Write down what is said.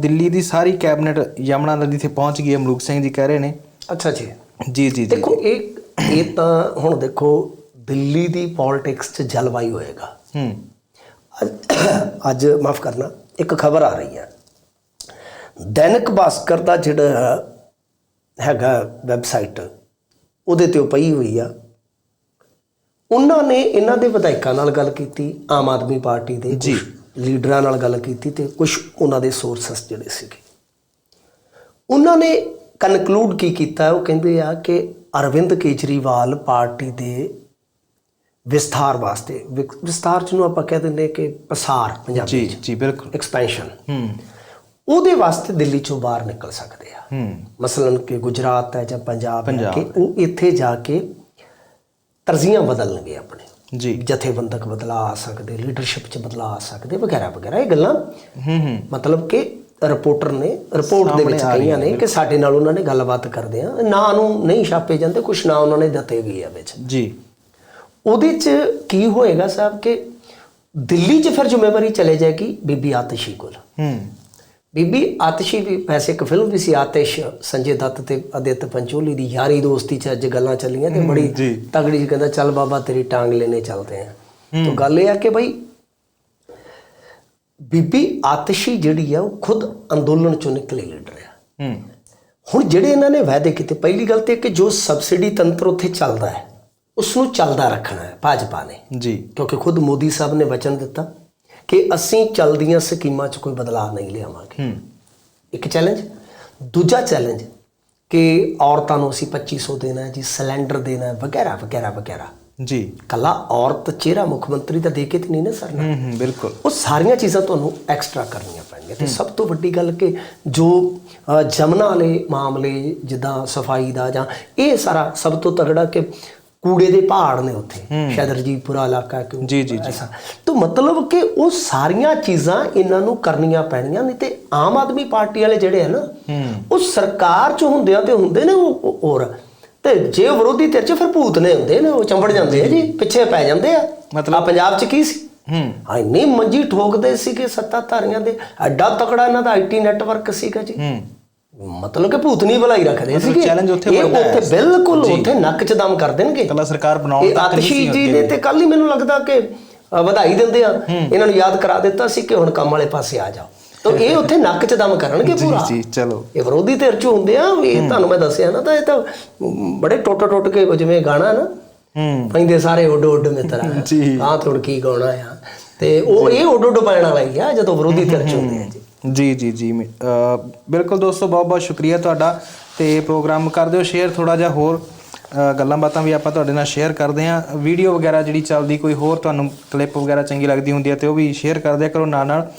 ਦਿੱਲੀ ਦੀ ਸਾਰੀ ਕੈਬਨਿਟ ਯਮਨਾ ਨਦੀ ਤੇ ਪਹੁੰਚ ਗਈ ਹੈ ਮਲੂਕ ਸਿੰਘ ਜੀ ਕਹਿ ਰਹੇ ਨੇ। ਅੱਛਾ ਜੀ। ਜੀ ਜੀ ਜੀ। ਦੇਖੋ ਇਹ ਇਹ ਤਾਂ ਹੁਣ ਦੇਖੋ ਦਿੱਲੀ ਦੀ ਪੋਲਿਟਿਕਸ 'ਚ ਜਲਵਾਯੂ ਹੋਏਗਾ। ਹੂੰ। ਅੱਜ- ਅੱਜ ਮਾਫ ਕਰਨਾ ਇੱਕ ਖਬਰ ਆ ਰਹੀ ਹੈ। ਦੈਨਿਕ ਭਾਸਕਰ ਦਾ ਜਿਹੜਾ ਹੈਗਾ ਵੈਬਸਾਈਟ ਉਹਦੇ ਤੇ ਉਹ ਪਈ ਹੋਈ ਆ। ਉਹਨਾਂ ਨੇ ਇਹਨਾਂ ਦੇ ਵਿਧਾਇਕਾਂ ਨਾਲ ਗੱਲ ਕੀਤੀ ਆਮ ਆਦਮੀ ਪਾਰਟੀ ਦੇ ਜੀ। ਕੁਛ। ਲੀਡਰਾਂ ਨਾਲ ਗੱਲ ਕੀਤੀ ਤੇ ਕੁਝ ਉਹਨਾਂ ਦੇ ਸੋਰਸਸ ਜਿਹੜੇ ਸੀਗੇ। ਉਹਨਾਂ ਨੇ ਕਨਕਲੂਡ ਕੀ ਕੀਤਾ? ਉਹ ਕਹਿੰਦੇ ਆ ਕਿ ਅਰਵਿੰਦ ਕੇਜਰੀਵਾਲ ਪਾਰਟੀ ਦੇ ਵਿਸਥਾਰ ਵਾਸਤੇ ਵਿਸਥਾਰ ਜਿਹਨੂੰ ਆਪਾਂ ਕਹਿ ਦਿੰਦੇ ਕਿ ਪਸਾਰ ਪੰਜਾਬੀ ਜੀ ਚ। ਜੀ ਬਿਲਕੁਲ। ਐਕਸਪੈਂਸ਼ਨ ਹੂੰ। ਉਹਦੇ ਵਾਸਤੇ ਦਿੱਲੀ ਚੋਂ ਬਾਹਰ ਨਿਕਲ ਸਕਦੇ ਆ। ਹੂੰ। ਮਸਲਨ ਕਿ ਗੁਜਰਾਤ ਹੈ ਜਾਂ ਪੰਜਾਬ ਹੈ ਕਿ ਉਹ ਇੱਥੇ ਜਾ ਕੇ ਤਰਜ਼ੀਆਂ ਬਦਲਣਗੇ ਆਪਣੇ। ਜੀ। ਜਥੇਬੰਦਕ ਬਦਲਾ ਆ ਸਕਦੇ ਲੀਡਰਸ਼ਿਪ 'ਚ ਬਦਲਾ ਆ ਸਕਦੇ ਵਗੈਰਾ ਵਗੈਰਾ ਇਹ ਗੱਲਾਂ ਹੂੰ ਹੂੰ। ਮਤਲਬ ਕਿ ਰਿਪੋਰਟਰ ਨੇ ਰਿਪੋਰਟ ਦੇ ਵਿੱਚ ਕਹੀਆਂ ਨੇ ਕਿ ਸਾਡੇ ਨਾਲ ਉਹਨਾਂ ਨੇ ਗੱਲਬਾਤ ਕਰਦੇ ਆ। ਨਾਂ ਨੂੰ ਨਹੀਂ ਛਾਪੇ ਜਾਂਦੇ ਕੁਛ ਨਾਂ ਉਹਨਾਂ ਨੇ ਦਿੱਤੇ ਵੀ ਆ ਵਿੱਚ। ਜੀ। ਉਹਦੇ 'ਚ ਕੀ ਹੋਏਗਾ ਸਾਹਿਬ ਕਿ ਦਿੱਲੀ 'ਚ ਫਿਰ ਜ਼ਿੰਮੇਵਾਰੀ ਚਲੇ ਜਾਏਗੀ ਬੀਬੀ ਆਤਸ਼ੀ ਕੋਲ। ਹੂੰ। ਬੀਬੀ ਆਤਸ਼ੀ ਵੀ ਵੈਸੇ ਇੱਕ ਫਿਲਮ ਵੀ ਸੀ ਆਤਿਸ਼ ਸੰਜੇ ਦੱਤ ਤੇ ਅਦਿੱਤ ਪੰਚੋਲੀ ਦੀ ਯਾਰੀ ਦੋਸਤੀ 'ਚ ਅੱਜ ਗੱਲਾਂ ਚੱਲੀਆਂ ਤੇ ਬੜੀ ਜੀ। ਤਗੜੀ ਜਿਹੀ ਕਹਿੰਦਾ ਚੱਲ ਬਾਬਾ ਤੇਰੀ ਟਾਂਗ ਲੈਨੇ ਚੱਲਦੇ ਆ। ਤਾਂ ਗੱਲ ਇਹ ਆ ਕਿ ਭਾਈ ਬੀਬੀ ਆਤਸ਼ੀ ਜਿਹੜੀ ਆ ਉਹ ਖੁਦ ਅੰਦੋਲਨ ਚੋਂ ਨਿਕਲੇ ਲੀਡਰ ਆ। ਹੂੰ। ਹੁਣ ਜਿਹੜੇ ਇਹਨਾਂ ਨੇ ਵਾਅਦੇ ਕੀਤੇ ਪਹਿਲੀ ਗੱਲ ਤੇ ਕਿ ਜੋ ਸਬਸਿਡੀ ਤੰਤਰ ਉੱਥੇ ਚੱਲਦਾ ਹੈ ਉਸ ਨੂੰ ਚੱਲਦਾ ਰੱਖਣਾ ਹੈ ਭਾਜਪਾ ਨੇ। ਜੀ। ਕਿਉਂਕਿ ਖੁਦ ਮੋਦੀ ਸਾਹਿਬ ਨੇ ਵਚਨ ਦਿੱਤਾ ਕਿ ਅਸੀਂ ਚੱਲਦੀਆਂ ਸਕੀਮਾਂ 'ਚ ਕੋਈ ਬਦਲਾਅ ਨਹੀਂ ਲਿਆਵਾਂਗੇ। ਹੂੰ। ਇੱਕ ਚੈਲੰਜ ਦੂਜਾ ਚੈਲੰਜ ਕਿ ਔਰਤਾਂ ਨੂੰ ਅਸੀਂ 2500 ਦੇਣਾ ਹੈ ਜੀ ਸਿਲੰਡਰ ਦੇਣਾ ਹੈ ਵਗੈਰਾ ਵਗੈਰਾ ਵਗੈਰਾ। ਜੀ। ਕੱਲਾ ਔਰਤ ਚਿਹਰਾ ਮੁੱਖ ਮੰਤਰੀ ਦਾ ਦੇ ਕੇ ਤੇ ਨਹੀਂ ਨਾ ਸਰਨਾ। ਹੂੰ ਹੂੰ ਬਿਲਕੁਲ। ਉਹ ਸਾਰੀਆਂ ਚੀਜ਼ਾਂ ਤੁਹਾਨੂੰ ਐਕਸਟਰਾ ਕਰਨੀਆਂ ਪੈਣਗੀਆਂ। ਤੇ ਸਭ ਤੋਂ ਵੱਡੀ ਗੱਲ ਕਿ ਜੋ ਜਮਨਾ ਵਾਲੇ ਮਾਮਲੇ ਜਿੱਦਾਂ ਸਫ਼ਾਈ ਦਾ ਜਾਂ ਇਹ ਸਾਰਾ ਸਭ ਤੋਂ ਤਗੜਾ ਕਿ ਕੂੜੇ ਦੇ ਪਹਾੜ ਨੇ ਉੱਥੇ ਸ਼ਾਇਦ ਰਜੀਪੁਰਾ ਇਲਾਕਾ ਕਿ ਜੀ, ਜੀ, ਐਸਾ। ਤਾਂ ਮਤਲਬ ਕਿ ਉਹ ਸਾਰੀਆਂ ਚੀਜ਼ਾਂ ਇਹਨਾਂ ਨੂੰ ਕਰਨੀਆਂ ਪੈਣੀਆਂ ਨਹੀਂ ਤੇ ਆਮ ਆਦਮੀ ਪਾਰਟੀ ਵਾਲੇ ਜਿਹੜੇ ਆ ਨਾ ਉਹ ਸਰਕਾਰ ਚ ਹੁੰਦੇ ਆ ਤੇ ਹੁੰਦੇ ਨੇ ਉਹ ਹੋਰ। ਤੇ ਜੇ ਵਿਰੋਧੀ ਧਿਰ ਚ ਫਿਰ ਭੂਤ ਨੇ ਹੁੰਦੇ ਨੇ ਉਹ ਚੰਬੜ ਜਾਂਦੇ ਆ ਜੀ ਪਿੱਛੇ ਪੈ ਜਾਂਦੇ ਆ। ਮਤਲਬ- ਆ ਪੰਜਾਬ ਚ ਕੀ ਸੀ? ਹੂੰ। ਇੰਨੀ ਮੰਜੀ ਠੋਕਦੇ ਸੀਗੇ ਸੱਤਾਧਾਰੀਆਂ ਦੇ ਐਡਾ ਤਕੜਾ ਇਹਨਾਂ ਦਾ ਆਈਟੀ ਨੈਟਵਰਕ ਸੀਗਾ ਜੀ। ਮਤਲਬ ਕਿ ਭੂਤਨੀ ਭਲਾਈ ਰੱਖਦੇ ਸੀਗੇ। challenge ਉੱਥੇ ਇਹ ਹੈ। ਉੱਥੇ ਬਿਲਕੁਲ ਉੱਥੇ ਨੱਕ 'ਚ ਦਮ ਕਰ ਦੇਣਗੇ। ਕੱਲਾ ਸਰਕਾਰ ਬਣਾਉਣ ਨਹੀਂ ਆਤਸ਼ੀ ਸੀ ਜੀ। ਨੇ ਤੇ ਕੱਲ ਹੀ ਮੈਨੂੰ ਲੱਗਦਾ ਕਿ ਵਧਾਈ ਦਿੰਦੇ ਆ। ਇਹਨਾਂ ਨੂੰ ਯਾਦ ਕਰਾ ਦਿੱਤਾ ਸੀ ਕਿ ਹੁਣ ਕੰਮ ਵਾਲੇ ਪਾਸੇ ਆ ਜਾਓ। ਤਾਂ ਇਹ ਉੱਥੇ ਨੱਕ 'ਚ ਦਮ ਕਰਨਗੇ ਜੀ ਪੂਰਾ। ਜੀ ਚਲੋ। ਇਹ ਵਿਰੋਧੀ ਧਿਰ 'ਚ ਹੁੰਦੇ ਆ ਵੀ ਇਹ ਤੁਹਾਨੂੰ ਮੈਂ ਦੱਸਿਆ ਨਾ ਤਾਂ ਇਹ ਤਾਂ ਬੜੇ ਟੁੱਟ ਟੁੱਟ ਕੇ ਜਿਵੇਂ ਗਾਣਾ ਨਾ ਹੂੰ। ਪੈਂਦੇ ਸਾਰੇ ਉੱਡ ਉੱਡ ਮਿੱਤਰਾ। ਜੀ। ਆਹ ਤੁੜ ਕੀ ਗਾਉਣਾ ਆ। ਤੇ ਉਹ ਇਹ ਉੱਡ ਉੱਡ ਪੈਣ ਵਾਲਾ ਹੀ ਆ ਜਦੋਂ ਵਿਰੋਧੀ ਧਿਰ 'ਚ ਹੁੰਦੇ ਆ ਜੀ। ਜੀ ਜੀ ਜੀ ਮੇ- ਅ, ਬਿਲਕੁਲ ਦੋਸਤੋ ਬਹੁਤ ਬਹੁਤ ਸ਼ੁਕਰੀਆ ਤੁਹਾਡਾ ਤੇ ਪ੍ਰੋਗਰਾਮ ਕਰ ਦਿਓ ਸ਼ੇਅਰ ਥੋੜਾ ਜਿਹਾ ਹੋਰ। ਅ, ਗੱਲਾਂ ਬਾਤਾਂ ਵੀ ਆਪਾਂ ਤੁਹਾਡੇ ਨਾਲ ਸ਼ੇਅਰ ਕਰਦੇ ਹਾਂ। ਵੀਡੀਓ ਵਗੈਰਾ ਜਿਹੜੀ ਚੱਲਦੀ ਕੋਈ ਹੋਰ ਤੁਹਾਨੂੰ ਕਲਿੱਪ ਵਗੈਰਾ ਚੰਗੀ ਲੱਗਦੀ ਹੁੰਦੀ ਹੈ ਤੇ ਉਹ ਵੀ ਸ਼ੇਅਰ ਕਰ ਦਿਆ ਕਰੋ ਨਾਲ ਨਾਲ